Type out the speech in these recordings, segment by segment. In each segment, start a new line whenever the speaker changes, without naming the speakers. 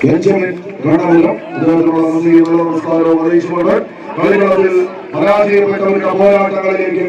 给你们。പോരാട്ടങ്ങളിലേക്ക്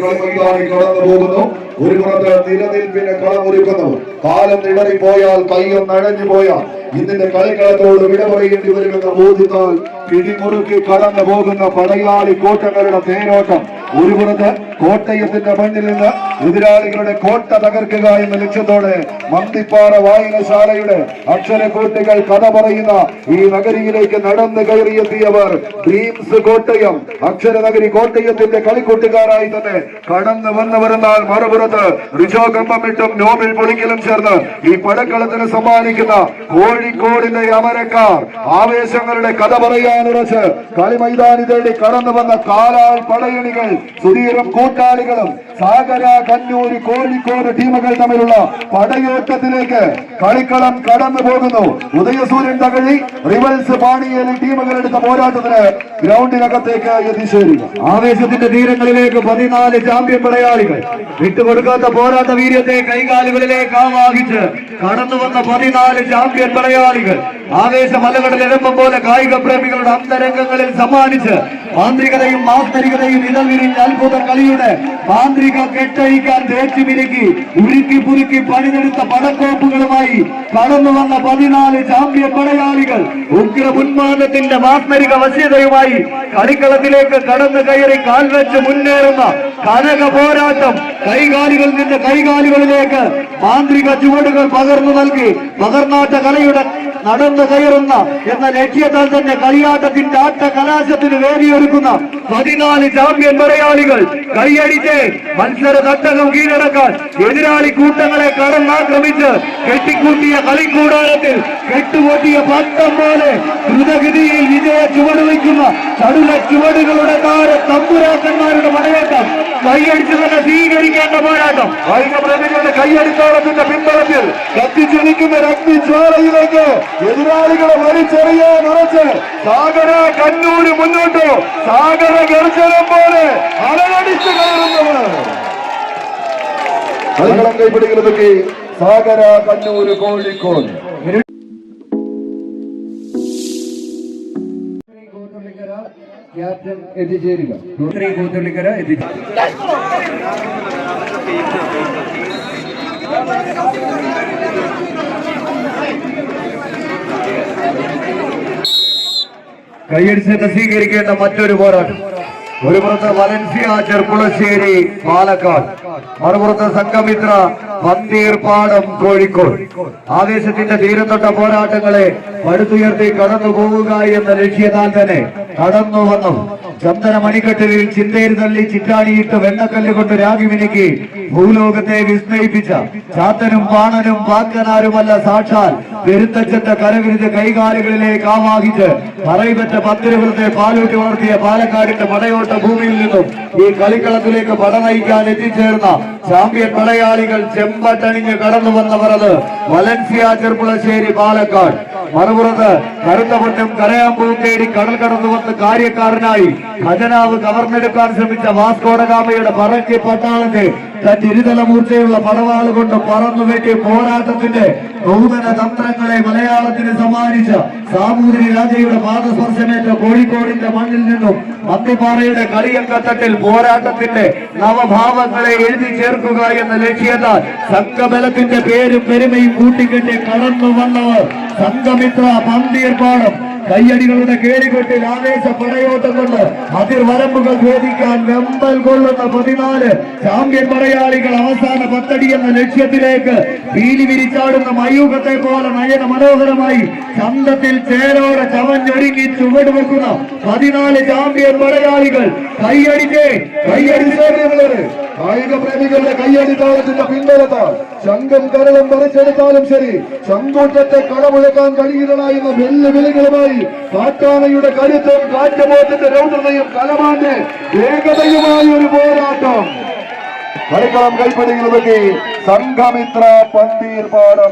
ഒരു പുറത്ത് നിലനിൽപ്പിന് കളമൊരുക്കുന്നു കാലം ഇടറിപ്പോയാൽ കയ്യും നഴഞ്ഞു പോയാൽ ഇതിന്റെ കളിക്കളത്തോട് വിട പറയേണ്ടി വരുമെന്ന ബോധ്യത്താൽ പിടിമുറുക്കി കടന്നു പോകുന്ന പടയാളി കോട്ടകളുടെ തേരോട്ടം. ഒരു പുറത്ത് കോട്ടയത്തിന്റെ മണ്ണിൽ നിന്ന് എതിരാളികളുടെ കോട്ട തകർക്കുക എന്ന ലക്ഷ്യത്തോടെ മന്തിപ്പാറ വായനശാലയുടെ അക്ഷരക്കൂട്ടുകൾ കഥ പറയുന്ന ഈ നഗരിയിലേക്ക് നടന്നു കയറിയെത്തിയവർ ഡ്രീംസ് കോട്ടയം അക്ഷര നഗരി കോട്ടയത്തിന്റെ കളിക്കൂട്ടുകാരായി തന്നെ കടന്നു വന്നവരെന്നാൽ മറുപുറത്ത് റിജോ കമ്പമിട്ടും നോബിൽ പൊളിക്കലും ചേർന്ന് ഈ പടക്കളത്തിന് സമ്മാനിക്കുന്ന കോഴിക്കോടിന്റെ അമരക്കാർ. ആവേശങ്ങളുടെ കഥ പറയാനുറച്ച് കളിമൈതാനി തേടി കടന്നു വന്ന കാലാൾ പടയണികൾ സുധീരം കൂട്ടാളികളും സാഗര കന്നൂര് കോഴിക്കോട് ടീമുകൾ തമ്മിലുള്ള പടയോട്ടത്തിലേക്ക് കളിക്കളം കടന്നു പോകുന്നു ഉദയസൂര്യൻ തകഴി റിവൽസ് പാണിയേലി ടീമുകൾ പോരാട്ടത്തിന് ഗ്രൗണ്ടിനകത്തേക്ക് എത്തിച്ചേരുക.
ആവേശത്തിന്റെ തീരങ്ങളിലേക്ക് പതിനാല് ചാമ്പ്യൻ പടയാളികൾ. വിട്ടുകൊടുക്കാത്ത പോരാട്ട വീര്യത്തെ കൈകാലുകളിലേക്ക് ആവാഹിച്ച് കടന്നു വന്ന പതിനാല് ചാമ്പ്യൻ പടയാളികൾ. ആവേശം അലകടലെടുപ്പം പോലെ കായിക പ്രേമികളുടെ അന്തരംഗങ്ങളിൽ സമ്മാനിച്ച് മാന്ത്രികതയും മാസ്തരികതയും ഇടവിരിഞ്ഞ അത്ഭുത കളിയുടെ മാന്ത്രിക കെട്ടഴിക്കാൻ തേച്ചു മിനുക്കി ഉരുക്കി പുരുക്കി പണിതെടുത്ത പടക്കോപ്പുകളുമായി കടന്നു വന്ന പതിനാല് ചാമ്പ്യൻ പടയാളികൾ. ഉഗ്ര ഉന്മാദത്തിന്റെ മാസ്മരിക വശ്യതയുമായി കളിക്കളത്തിലേക്ക് കടന്നു കയറി കാൽവെച്ച് മുന്നേറുന്ന കനക പോരാട്ടം കൈകാലികളിൽ നിന്ന് കൈകാലികളിലേക്ക് മാന്ത്രിക ചുവടുകൾ പകർന്നു നൽകി പകർന്നാട്ട കലയുടെ നടന്നു കയറുന്ന എന്ന ലക്ഷ്യത്താൽ തന്നെ കളിയാട്ടത്തിന്റെ ആട്ട കലാശത്തിന് വേദിയൊരുക്കുന്ന പതിനാല് ചാമ്പ്യൻ പടയാളികൾ കൈയടിച്ച് മത്സര തട്ടകം കീഴടക്കാൻ എതിരാളി കൂട്ടങ്ങളെ കടന്നാക്രമിച്ച് കെട്ടിക്കൂട്ടിയ കളിക്കൂടാരത്തിൽ കെട്ടുപൊട്ടിയ പട്ടം പോലെ ദ്രുതഗതിയിൽ വിജയ ചുവട് വയ്ക്കുന്ന ചടുല ചുവടുകളുടെ താര തമ്പുരാക്കന്മാരുടെ പടയേറ്റം കൈയടിച്ച് തന്നെ സ്വീകരിക്കേണ്ട പോരാട്ടം.
കായിക പ്രേമികളുടെ കൈയടിത്താളത്തിന്റെ പിൻബലത്തിൽ കത്തിച്ചൊലിക്കുന്ന രക്തിജ്വാലയിലേക്ക് എതിരാളികളെ വലിച്ചെറിയാൻ നിറച്ച് സാഗര കണ്ണൂര് മുന്നോട്ട്. സാഗര ഗർജനം പോലെ അലടിച്ചു കയറുന്നവർ. കളിക്കളം കൈപിടിക്കുന്നതൊക്കെ സാഗര കണ്ണൂര് കോഴിക്കോട്.
ക്യാപ്റ്റൻ എത്തിച്ചേരുക. ശ്രീ കൂത്തുള്ളിക്കര കൈയടിച്ച് സ്വീകരിക്കേണ്ട മറ്റൊരു പോരാട്ടം. ഒരു പുറത്ത് വലൻസിയ ചെർപ്പുളശ്ശേരി പാലക്കാട്. മറുപുറത്ത് സംഘമിത്ര പന്തീർപ്പാടം കോഴിക്കോട്. ആവേശത്തിന്റെ തീരത്തൊട്ട പോരാട്ടങ്ങളെ പടുത്തുയർത്തി കടന്നു പോവുക എന്ന ലക്ഷ്യത്താൽ തന്നെ കടന്നു വന്നു ചന്ദന മണിക്കെട്ടിൽ ചിന്തയിൽ തള്ളി ചിറ്റാടിയിട്ട് വെണ്ണക്കല്ല് കൊണ്ട് രാഗി മിനുക്കി ഭൂലോകത്തെ വിസ്മയിപ്പിച്ച ചാത്തനും പാണനും വാക്കനാരുമല്ല സാക്ഷാൽ പെരുത്തച്ഛന്റെ കരവിരുത് കൈകാലുകളിലേക്ക് ആവാഹിച്ച് പറയപ്പെട്ട പത്തിരുപുറത്തെ പാലൂട്ടി വളർത്തിയ പാലക്കാടിന്റെ മടയോട്ട ഭൂമിയിൽ നിന്നും ഈ കളിക്കളത്തിലേക്ക് പട നയിക്കാൻ എത്തിച്ചേർന്ന ചാമ്പ്യൻ പടയാളികൾ ചെമ്പട്ടണിഞ്ഞ് കടന്നു വന്നവർ അത് വലൻസിയ ചെർപ്പുളശ്ശേരി പാലക്കാട്. മറുപുറത്ത് കറുത്ത പൊന്നും കരയാമ്പൂവും തേടി കടൽ കടന്നു വന്ന് കാര്യക്കാരനായി ഖജനാവ് കവർന്നെടുക്കാൻ ശ്രമിച്ച വാസ്കോടഗാമയുടെ പറക്കി പട്ടാളത്തെ തന്റെ ഇരുതല മൂർച്ചയുള്ള പടവാൾ കൊണ്ട് പറന്നു വെക്കി പോരാട്ടത്തിന്റെ നൂതന തന്ത്രങ്ങളെ മലയാളത്തിന് സമ്മാനിച്ച സാമൂതിരി രാജയുടെ പാദസ്പർശമേറ്റ കോഴിക്കോടിന്റെ മണ്ണിൽ നിന്നും മത്തിപ്പാറയുടെ കളിയക്കത്തട്ടിൽ പോരാട്ടത്തിന്റെ നവഭാവങ്ങളെ എഴുതി ചേർക്കുക എന്ന ലക്ഷ്യത്താൽ സംഘബലത്തിന്റെ പേരും പെരുമയും കൂട്ടിക്കെട്ടി കടന്നു വന്നവർ. സംഘമിത്ര പന്തീർപ്പാടം കയ്യടികളുടെ കേരികെട്ടിൽ ആവേശ പടയോട്ടം കൊണ്ട് അതിർവരമ്പുകൾ ഭേദിക്കാൻ വെമ്പൽ കൊള്ളുന്ന പതിനാല് ചാമ്പ്യൻ പടയാളികൾ അവസാന പത്തടി എന്ന ലക്ഷ്യത്തിലേക്ക് പീലി വിരിച്ചാടുന്ന മയൂഖത്തെ പോലെ നയന മനോഹരമായി ചന്തത്തിൽ ചേരോടെ ചവഞ്ഞൊരുങ്ങി ചുവടുവെക്കുന്ന പതിനാല് ചാമ്പ്യൻ പടയാളികൾ കൈയടി
കൈയടിച്ചേരുന്നത് കായിക പ്രേമികളുടെ കൈയടിത്താളത്തിന്റെ പിൻബലത്താൽ ശംഖം കരളം പറിച്ചെടുത്താലും ശരി. ശങ്കൂറ്റത്തെ കടമുഴക്കാൻ കഴിയുന്നതായിരുന്ന വെല്ലുവിളികളുമായി കാട്ടാനയുടെ കരുത്തും കാറ്റുപോത്തിന്റെ രൗദ്രതയും കലമാന്റെ വേഗതയുമായ ഒരു പോരാട്ടം. കളിക്കളം കൈപ്പിടിക്കുന്നതൊക്കെ സംഘമിത്ര പന്തീർ പാടം